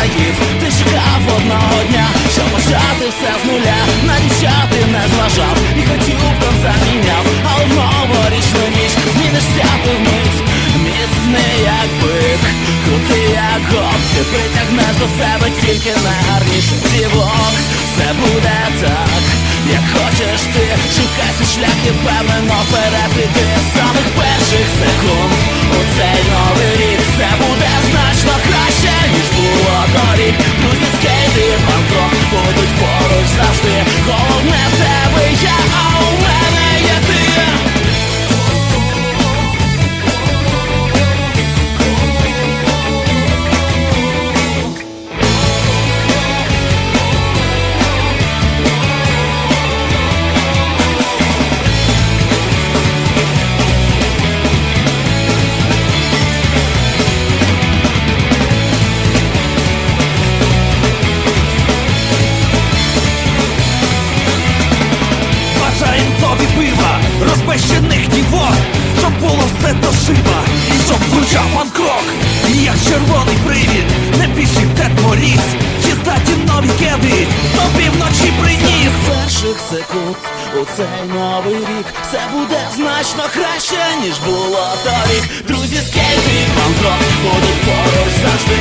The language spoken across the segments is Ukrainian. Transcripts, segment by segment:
наїв Ти чекав одного дня, щоб почати все з нуля. На дівчат ти не зважав і хотів конца міняв Але в новорічну ніч змінишся ти вмить Міцний як бик, крутий як гоп Ти притягнеш до себе тільки найгарніших дівок Все буде так, як хочеш ти. Шукай свій шлях і впевнено вперед іди з самих перших секунд було то шиба, і щоб звучав панкрок, і як червоний привід, не більший Дед Моріз, чистоті нові кеди, тобі вночі приніс. Перших секунд у цей новий рік все буде значно краще, ніж було торік. Друзі, скейти і панк-рок будуть поруч завжди.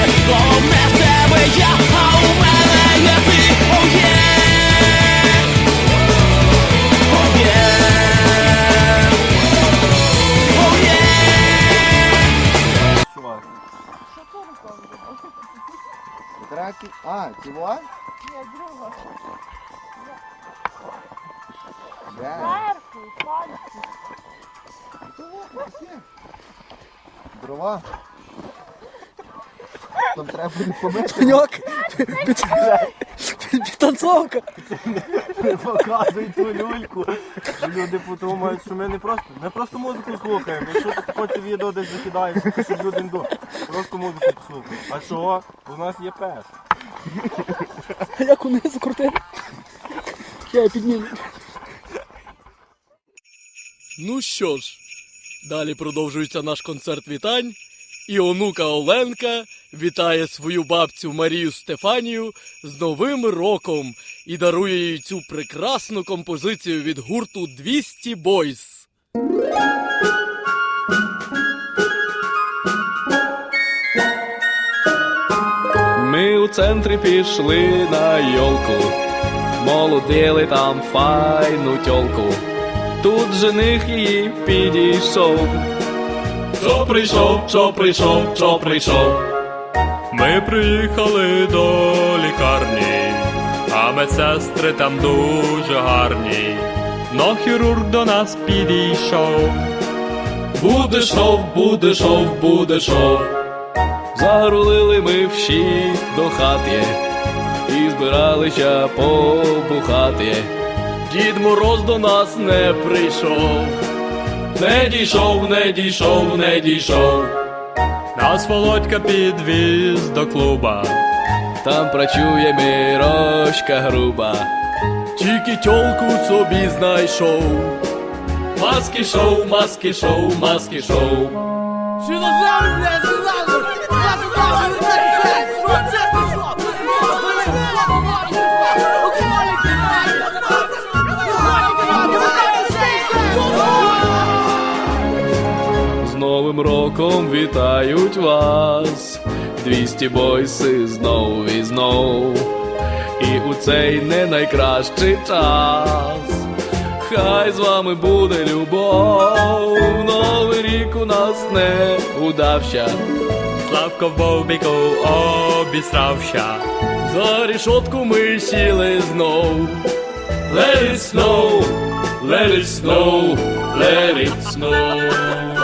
Траки. А, цього? Ні, друга. Де? Зверху, пальці. Дрова. Там треба буде побити. Пеньок, підтанцовка. Не показуй ту люльку. Люди подумають, що ми не просто, ми просто музику слухаємо. Якщо ти потім відео десь закидаєш, то щоб люди не думали. Просто музику послухаємо. А що? У нас є пес. Як униз крутив. Я підніму. Ну що ж, далі продовжується наш концерт вітань. І онука Оленка вітає свою бабцю Марію Стефанію з Новим роком і дарує їй цю прекрасну композицію від гурту 200 Boys. Центрі пішли на йолку, молодили там файну тьолку. Тут жених її підійшов. Чо прийшов, чо прийшов, чо прийшов. Ми приїхали до лікарні, а медсестри там дуже гарні. Но хірург до нас підійшов. Буде шов, буде Зарулили ми всі до хати і збиралися побухати. Дід Мороз до нас не прийшов. Не дійшов, не дійшов, не дійшов. Нас Володька підвіз до клуба. Там працює мирочка груба. Тільки тьолку собі знайшов. Маски шоу, маски шоу, маски шоу. З Новим роком вітають вас, 200 бойси знов і знов. І у цей не найкращий час. Хай з вами буде любов. Новий рік у нас не удався. Славко в бобіку обісрався. За рішотку ми сіли знов. Let it snow, let it snow, let it snow.